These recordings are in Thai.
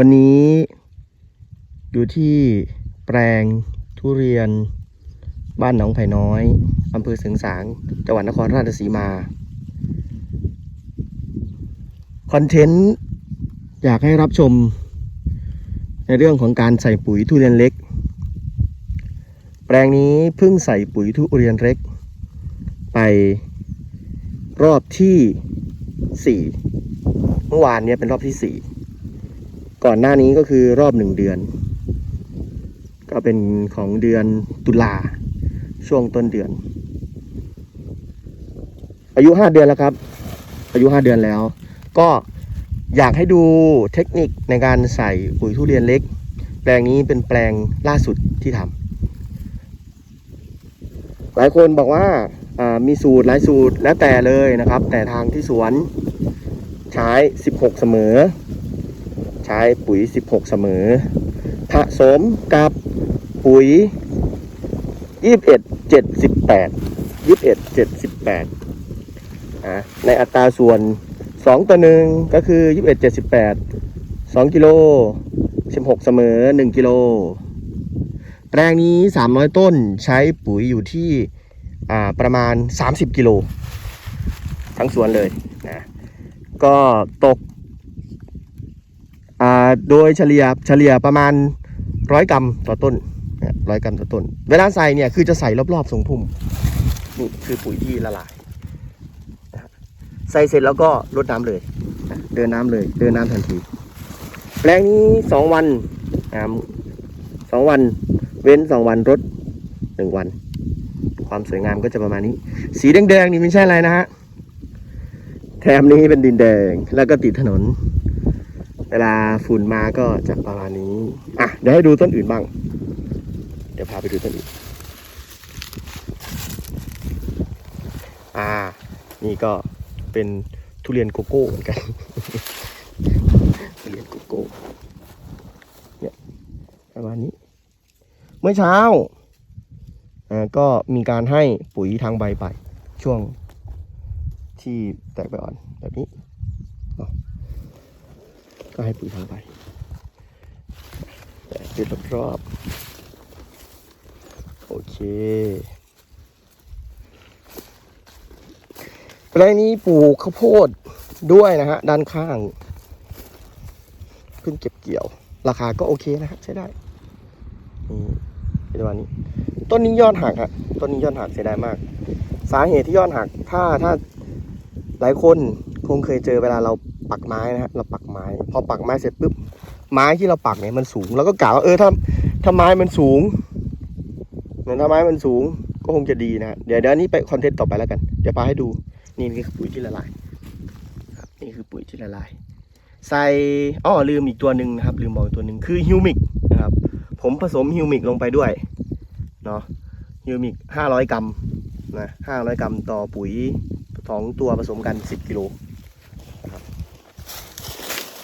วันนี้อยู่ที่แปลงทุเรียนบ้านหนองไผ่น้อยอำเภอเสิงสาง จังหวัดนครราชสีมา คอนเทนต์อยากให้รับชม ในเรื่องของการใส่ปุ๋ยทุเรียนเล็ก แปลงนี้เพิ่งใส่ปุ๋ยทุเรียนเล็ก ไปรอบที่สี่เมื่อวานนี้เป็นรอบที่สี่ ก่อนหน้านี้ก็คือรอบหนึ่งเดือน ก็เป็นของเดือนตุลาช่วงต้นเดือน อายุห้าเดือนแล้วครับ อายุห้าเดือนแล้ว ก็อยากให้ดูเทคนิคในการใส่ปุ๋ยทุเรียนเล็ก แปลงนี้เป็นแปลงล่าสุดที่ทำหลายคนบอกว่าามีสูตรหลายสูตรแล้วแต่เลยนะครับ แต่ทางที่สวนใช้ 16 เสมอ ใช้ปุ๋ย 16 เสมอ ผสมกับปุ๋ย 21 78 21 78อ่าในอัตราส่วน 2 ต่อ 1 ก็คือ 21 78 2 กิโล 16 เสมอ 1 กิโล แปลงนี้ 300 ต้นใช้ปุ๋ยอยู่ที่อ่าประมาณ 30 กิโล ทั้งสวนเลยนะก็ตก โดยเฉลี่ยเฉลี่ยประมาณ100กรัมต่อต้นร้อยกรัมต่อต้น เวลาใส่เนี่ยคือจะใส่รอบๆทรงพุ่มนี่คือปุ๋ยที่ละลายใส่เสร็จแล้วก็รดน้ำเลย เดินน้ำเลย เดินน้ำทันที แปลงนี้2วันนะครับสองวัน เว้นสองวันรดหนึ่งวัน ความสวยงามก็จะประมาณนี้ สีแดงๆนี่ไม่ใช่อะไรนะฮะ แถมนี้เป็นดินแดงแล้วก็ติดถนน เวลาฝุ่นมาก็จะประมาณนี้ อะ เดี๋ยวให้ดูต้นอื่นบ้าง เดี๋ยวพาไปดูต้นอื่น อ่า นี่ก็เป็นทุเรียนโกโก้เหมือนกัน ทุเรียนโกโก้ เนี่ยประมาณนี้ เมื่อเช้า อ่า ก็มีการให้ปุ๋ยทางใบไป ช่วงที่แตกใบอ่อนแบบนี้ ก็ให้ปุ๋ยทางใบแตกเป็นรอบๆโอเคแปลงนี้ปลูกข้าวโพดด้วยนะฮะ ด้านข้างเพิ่งเก็บเกี่ยว ราคาก็โอเคนะครับใช้ได้นี่ประมาณนี้ต้นนี้ยอดหักฮะต้นนี้ยอดหักเสียดายมาก สาเหตุที่ยอดหัก ถ้าถ้าหลายคนคงเคยเจอเวลาเรา ปักไม้นะฮะเราปักไม้ พอปักไม้เสร็จปุ๊บไม้ที่เราปักเนี่ยมันสูง แล้วก็กล่าวว่าเออถ้าถ้าไม้มันสูงเหมือนถ้าไม้มันสูงก็คงจะดีนะเดี๋ยวเดี๋ยวนี้ไปคอนเทนต์ต่อไปแล้วกันเดี๋ยวพาให้ดูนี่นี่คือปุ๋ยที่ละลายครับนี่คือปุ๋ยที่ละลาย ใส่อ้อลืมอีกตัวหนึ่งนะครับลืมบอกอีกตัวหนึ่งคือฮิวมิกนะครับ ผมผสมฮิวมิกลงไปด้วยเนาะฮิวมิกห้าร้อยกรัมนะห้าร้อยกรัมต่อปุ๋ยสองตัวผสมกันสิบกิโล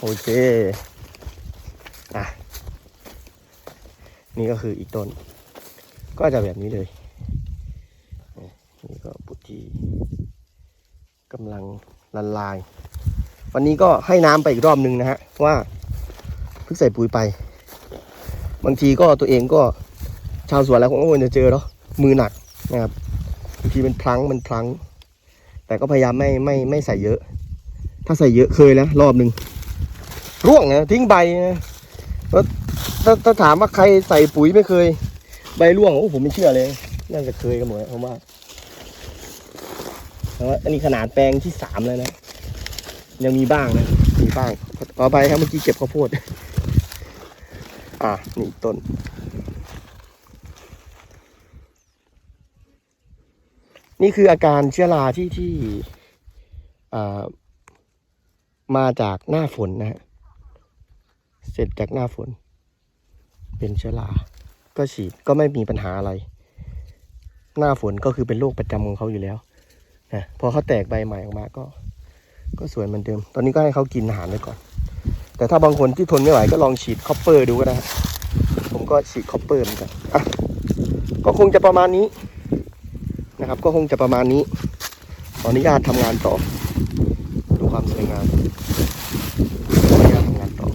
โอเคอะนี่ก็คืออีกต้น ก็จะแบบนี้เลย นี่ก็ปุ๋ยที่กำลังละลาย วันนี้ก็ให้น้ำไปอีกรอบหนึ่งนะฮะว่าเพิ่งใส่ปุ๋ยไป บางทีก็ตัวเองก็ชาวสวนแล้วคงก็ควรจะเจอเนาะมือหนักนะครับบางทีมันพลั้งมันพลั้ง แต่ก็พยายามไม่ไม่ไม่ใส่เยอะ ถ้าใส่เยอะเคยแล้วรอบหนึ่ง ร่วงนะทิ้งใบนะแล้วถ้าถ้าถามว่าใครใส่ปุ๋ยไม่เคย ใบร่วงโอ้ผมไม่เชื่อเลยน่าจะเคยกันหมดนะผมว่าแต่ว่าอันนี้ขนาดแปลงที่สามแล้วนะยังมีบ้างนะมีบ้างขอไปครับเมื่อกี้เก็บข้าวโพดอะนี่ต้นนี่คืออาการเชื้อราที่ที่มาจากหน้าฝนนะฮะ เสร็จจากหน้าฝน เป็นเชื้อราก็ฉีดก็ไม่มีปัญหาอะไร หน้าฝนก็คือเป็นโรคประจำของเขาอยู่แล้วนะพอเขาแตกใบใหม่ออกมาก็ ก็สวยเหมือนเดิม ตอนนี้ก็ให้เขากินอาหารไปก่อน แต่ถ้าบางคนที่ทนไม่ไหวก็ลองฉีดคอปเปอร์ดูก็ได้ผมก็ฉีดคอปเปอร์เหมือนกันอะก็คงจะประมาณนี้นะครับ ก็คงจะประมาณนี้ขออนุญาตทำงานต่อ ดูความสวยงามขออนุญาตทำงานต่อ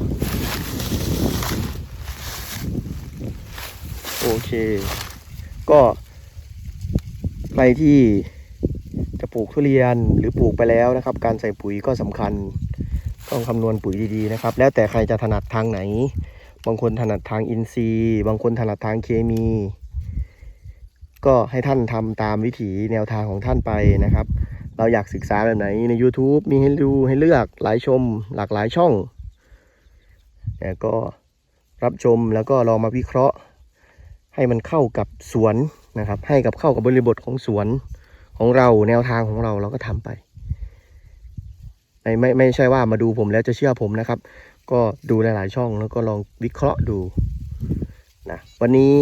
โอเค ก็ใครที่จะปลูกทุเรียนหรือปลูกไปแล้วนะครับ การใส่ปุ๋ยก็สำคัญ ต้องคำนวณปุ๋ยดีๆนะครับ แล้วแต่ใครจะถนัดทางไหน บางคนถนัดทางอินทรีย์ บางคนถนัดทางเคมี ก็ให้ท่านทำตามวิถีแนวทางของท่านไปนะครับ เราอยากศึกษาแบบไหนใน YouTube มีให้ดูให้เลือกหลายชม หลากหลายช่องแต่ก็รับชมแล้วก็ลองมาวิเคราะห์ ให้มันเข้ากับสวนนะครับ ให้กับเข้ากับบริบทของสวนของเราแนวทางของเราเราก็ทำไปไม่ไม่ไม่ใช่ว่ามาดูผมแล้วจะเชื่อผมนะครับ ก็ดูหลาย ๆ ช่องแล้วก็ลองวิเคราะห์ดูนะวันนี้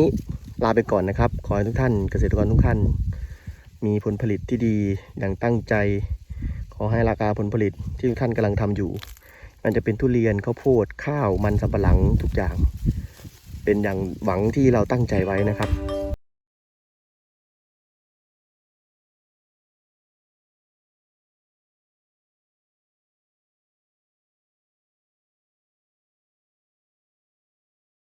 ลาไปก่อนนะครับ ขอให้ทุกท่านเกษตรกรทุกท่าน มีผลผลิตที่ดีอย่างตั้งใจ ขอให้ราคาผลผลิตที่ทุกท่านกำลังทำอยู่ มันจะเป็นทุเรียนข้าวโพดข้าวมันสำปะหลังทุกอย่าง เป็นอย่างหวังที่เราตั้งใจไว้นะครับ